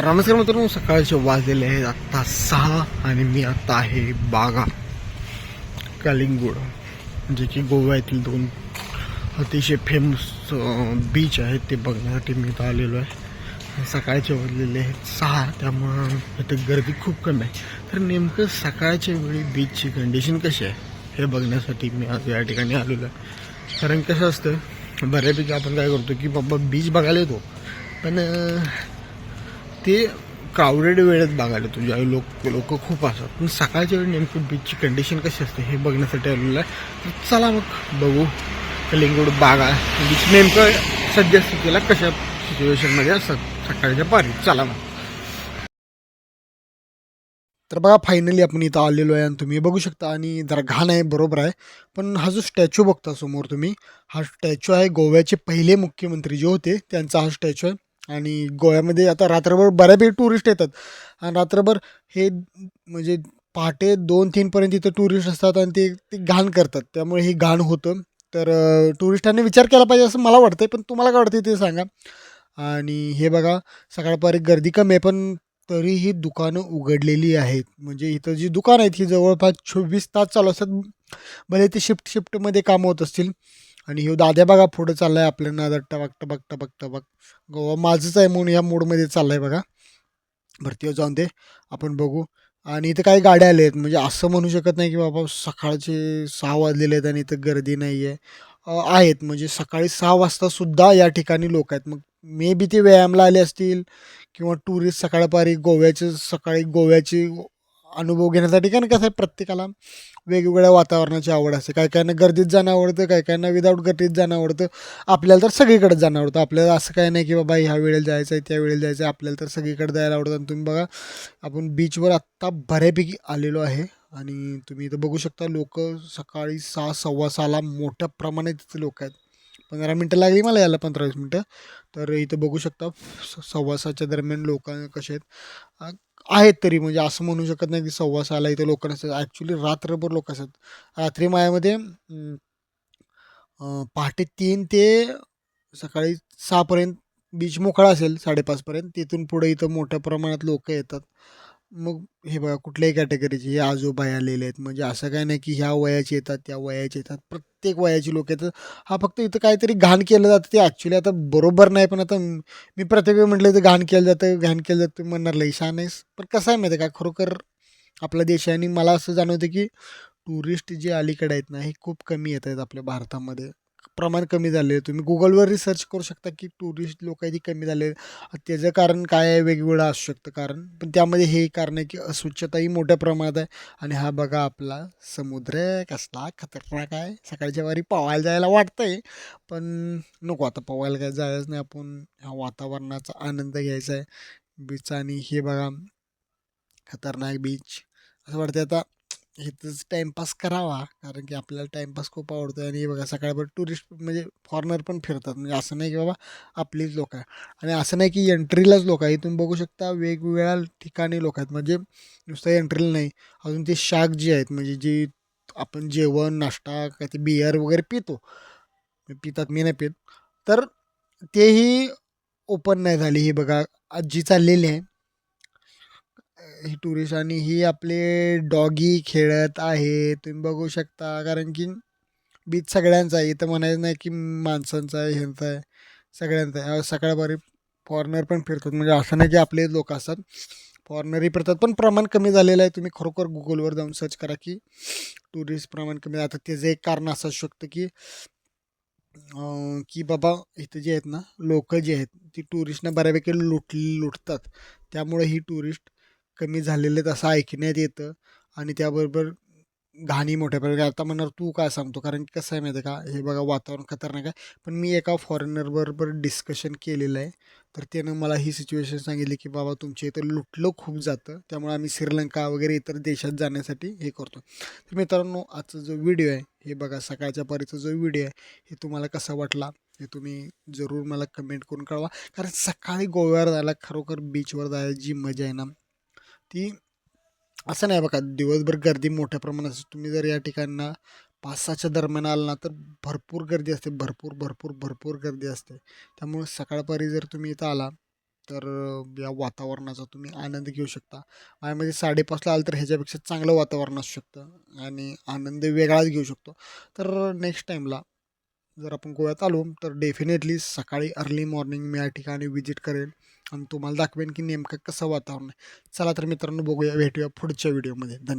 तर नमस्कार मित्रांनो सकाळचे वाजलेले आहेत आत्ता सहा आणि मी आत्ता आहे बागा कलिंगूड जे की गोव्यातील दोन अतिशय फेमस बीच आहेत ते बघण्यासाठी मी इथं आलेलो आहे. सकाळचे वाजलेले आहेत सहा त्यामुळं इथं गर्दी खूप कमी आहे. तर नेमकं सकाळच्या वेळी बीचची कंडिशन कशी आहे हे बघण्यासाठी मी आज या ठिकाणी आलेलो आहे. कारण कसं असतं बऱ्यापैकी आपण काय करतो की बाबा बीच बघायला येतो. पण ते क्राऊडेड वेळेत बघायला तुझ्या लोक लोक खूप असतात. पण सकाळच्या वेळी नेमकं बीचची कंडिशन कशी असते हे बघण्यासाठी आलेलं आहे. तर चला मग बघू. कलिंगूड बागा बीच नेमकं सद्यस्थितीला कशा सिच्युएशनमध्ये असतात सकाळच्या पारी. चला मग. तर बघा फायनली आपण इथं आलेलो आहे आणि तुम्ही बघू शकता आणि जरा घाण आहे बरोबर आहे. पण हा जो स्टॅच्यू बघता समोर तुम्ही हा स्टॅच्यू आहे गोव्याचे पहिले मुख्यमंत्री जे होते त्यांचा हा स्टॅच्यू आहे. आणि गोव्यामध्ये आता रात्रभर बऱ्यापैकी टुरिस्ट येतात. आणि रात्रभर हे म्हणजे पहाटे दोन तीनपर्यंत इथं टुरिस्ट असतात आणि ते ते घाण करतात. त्यामुळे हे घाण होतं. तर टुरिस्टांनी विचार केला पाहिजे असं मला वाटतंय पण तुम्हाला काय वाटतं ते सांगा. आणि हे बघा सकाळपारी गर्दी कमी आहे पण तरीही दुकानं उघडलेली आहेत. म्हणजे इथं जी दुकानं आहेत ही जवळपास चोवीस तास चालू असतात. भले ते शिफ्ट शिफ्टमध्ये कामं होत असतील. आणि हे दाद्या बघा पुढं चाललाय आपल्या नादात टबक टबक टबक टबक. गोवा माझंच आहे म्हणून मूडमध्ये मोडमध्ये चाललाय बघा. भरतीवर जाऊन ते. आपण बघू. आणि इथं काही गाड्या आल्या आहेत म्हणजे असं म्हणू शकत नाही की बाबा सकाळचे सहा वाजलेले आहेत आणि इथं गर्दी नाही आहे आहेत. म्हणजे सकाळी सहा वाजतासुद्धा या ठिकाणी लोक आहेत. मग मे बी ते व्यायामला आले असतील किंवा टुरिस्ट सकाळपारी गोव्याचे सकाळी गोव्याची अनुभव घेण्यासाठी कारण कसं आहे प्रत्येकाला वेगवेगळ्या वातावरणाची आवड असते. काही काहींना गर्दीत जाणं आवडतं काही काहींना विदाऊट गर्दीत जाणं आवडतं. आपल्याला तर सगळीकडे जाणं आवडतं. आपल्याला असं काही नाही की बाबा ह्या वेळेला जायचं आहे त्या वेळेला जायचं आहे. आपल्याला तर सगळीकडे जायला आवडतं. आणि तुम्ही बघा आपण बीचवर आत्ता बऱ्यापैकी आलेलो आहे. आणि तुम्ही इथं बघू शकता लोक सकाळी सहा सव्वा सहाला मोठ्या प्रमाणात तिथे लोक आहेत. पंधरा मिनटं लागली मला यायला पंधरा वीस मिनटं. तर इथं बघू शकता स- सव्वा सहाच्या दरम्यान लोक कसे आहेत. आहेत तरी म्हणजे असं म्हणू शकत नाही की सव्वा सहाला इथं लोक नसतात. ॲक्च्युली रात्रभर लोक असतात. रात्री मायामध्ये पहाटे तीन ते सकाळी सहापर्यंत बीच मोकळा असेल साडेपाचपर्यंत तिथून पुढे इथं मोठ्या प्रमाणात लोक येतात. मग हे बघा कुठल्याही कॅटेगरीचे हे आजोबा आलेले आहेत. म्हणजे असं काय नाही की ह्या वयाचे येतात त्या वयाचे येतात. प्रत्येक वयाची लोक येतात. हा फक्त इथं काहीतरी घाण केलं जातं. ते ॲक्च्युली आता बरोबर नाही पण आता मी प्रत्येक वेळी म्हटलं तर घाण केलं जातं घाण केलं जातं. म्हणणार लई छान आहेस. पण कसं आहे माहिती आहे का? खरोखर आपला देश आहे आणि मला असं जाणवतं की टुरिस्ट जे अलीकडे आहेत ना हे खूप कमी येत आहेत आपल्या भारतामध्ये. प्रमाण कमी झाले आहे तुम्ही गुगलवर रिसर्च करू शकता की टुरिस्ट लोक इथे कमी झाले. आहेत. त्याचं कारण काय आहे? वेगवेगळं असू शकतं कारण. पण त्यामध्ये हे कारण आहे की अस्वच्छताही मोठ्या प्रमाणात आहे. आणि हा बघा आपला समुद्र आहे, कसला खतरनाक आहे. सकाळच्या वारी पवायला जायला वाटतंय. पण नको आता पवायला काय जायच नाही. आपण ह्या वातावरणाचा आनंद घ्यायचा आहे. बीच आणि हे बघा खतरनाक बीच असं वाटतं आता. इथंच टाईमपास करावा कारण की आपल्याला टाईमपास खूप आवडतो आणि बघा सकाळभर टुरिस्ट म्हणजे फॉरेनर पण फिरतात. म्हणजे असं नाही की बाबा आपलीच लोक आहे आणि असं नाही की एंट्रीलाच लोक आहे तुम्ही बघू शकता वेगवेगळ्या ठिकाणी लोक आहेत. म्हणजे नुसतं एंट्रीला नाही. अजून ते शाक जी आहेत म्हणजे जी आपण जेवण नाश्ता काय ते बियर वगैरे पितो. पितात मी नाही पित. तर तेही ओपन नाही झाली. ही बघा आजी चाललेली आहे. ही टुरिस्ट आणि ही आपले डॉगी खेळत आहे. तुम्ही बघू शकता कारण की बीच सगळ्यांचा आहे. इथं म्हणायचं नाही की माणसांचा आहे ह्यांचा आहे सगळ्यांचा आहे. सकाळपारी फॉरेनर पण फिरतात. म्हणजे असं नाही की आपले लोक असतात. फॉरेनरही फिरतात पण प्रमाण कमी झालेलं आहे. तुम्ही खरोखर गुगलवर जाऊन सर्च करा की टुरिस्ट प्रमाण कमी आता त्याचं एक कारण असं असू शकतं की की बाबा इथं जे आहेत ना लोक जे आहेत ती टुरिस्टना बऱ्यापैकी लुट लुटतात. त्यामुळे ही टुरिस्ट कमी झालेले आहेत असं ऐकण्यात येतं आणि त्याबरोबर घाणी मोठ्या प्रकारे. आता म्हणणार तू काय सांगतो? कारण की कसं आहे माहिती आहे का? हे बघा वातावरण खतरनाक आहे. पण मी एका फॉरेनरबरोबर डिस्कशन केलेलं आहे. तर त्यानं मला ही सिच्युएशन सांगितली की बाबा तुमच्या इथं लुटलं खूप जातं. त्यामुळे आम्ही श्रीलंका वगैरे इतर देशात जाण्यासाठी हे करतो. तर मित्रांनो आजचा जो व्हिडिओ आहे हे बघा सकाळच्या परीचा जो व्हिडिओ आहे हे तुम्हाला कसा वाटला? हे तुम्ही जरूर मला कमेंट करून कळवा. कारण सकाळी गोव्यावर जायला खरोखर बीचवर जायला जी मजा आहे ना ती असं नाही बघा दिवसभर गर्दी मोठ्या प्रमाणात असते. तुम्ही जर या ठिकाणना पाच सहाच्या दरम्यान आला ना तर भरपूर गर्दी असते. भरपूर भरपूर भरपूर गर्दी असते. त्यामुळे सकाळपारी जर तुम्ही इथं आला तर या वातावरणाचा तुम्ही आनंद घेऊ शकता. माझ्यामध्ये म्हणजे साडेपाचला आलं तर ह्याच्यापेक्षा चांगलं वातावरण असू शकतं आणि आनंद वेगळाच घेऊ शकतो. तर नेक्स्ट टाईमला जर आपण गोव्यात आलो तर डेफिनेटली सकाळी अर्ली मॉर्निंग मी या ठिकाणी विजिट करेन आणि तुम्हाला दाखवेन की नेमकं कसं वातावरण आहे. चला तर मित्रांनो बघूया भेटूया पुढच्या व्हिडिओमध्ये धन्यवाद.